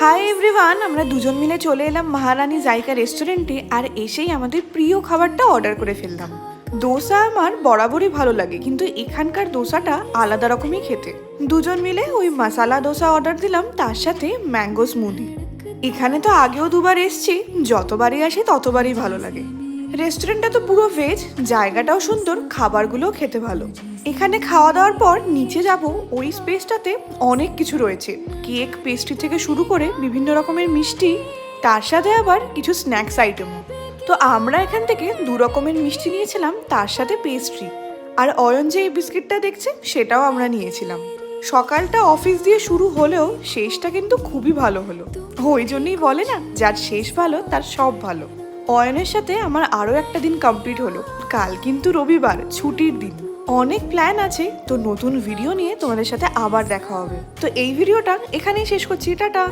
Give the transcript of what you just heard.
Hi everyone আমরা দুজন মিলে চলে এলাম মহারানী জায়গা রেস্টুরেন্টে আর এসেই আমাদের প্রিয় খাবারটা অর্ডার করে ফেললাম। দোসা আমার বরাবরই ভালো লাগে, কিন্তু এখানকার দোসাটা আলাদা রকমই খেতে। দুজন মিলে ওই মশালা দোসা অর্ডার দিলাম, তার সাথে ম্যাঙ্গো স্মুদি। এখানে তো আগেও দুবার এসছি, যতবারই আসি ততবারই ভালো লাগে। রেস্টুরেন্টটা তো পুরো ভেজ জায়গাটাও সুন্দর, খাবারগুলোও খেতে ভালো। এখানে খাওয়া দাওয়ার পর নিচে যাব, ওই স্পেসটাতে অনেক কিছু রয়েছে। কেক পেস্ট্রি থেকে শুরু করে বিভিন্ন রকমের মিষ্টি, তার সাথে আবার কিছু স্ন্যাক্স আইটেম তো আমরা এখান থেকে দু রকমের মিষ্টি নিয়েছিলাম, তার সাথে পেস্ট্রি আর যে এই বিস্কিটটা দেখছে, সেটাও আমরা নিয়েছিলাম। সকালটা অফিস দিয়ে শুরু হলেও শেষটা কিন্তু খুবই ভালো হলো। ওই জন্যই বলে না, যার শেষ ভালো, তার সব ভালো। অয়নের সাথে আমার আরও একটা দিন কমপ্লিট হলো। কাল কিন্তু রবিবার, ছুটির দিন। অনেক প্ল্যান আছে, তো নতুন ভিডিও নিয়ে তোমাদের সাথে আবার দেখা হবে। তো এই ভিডিওটা এখানেই শেষ করছি। টাটা!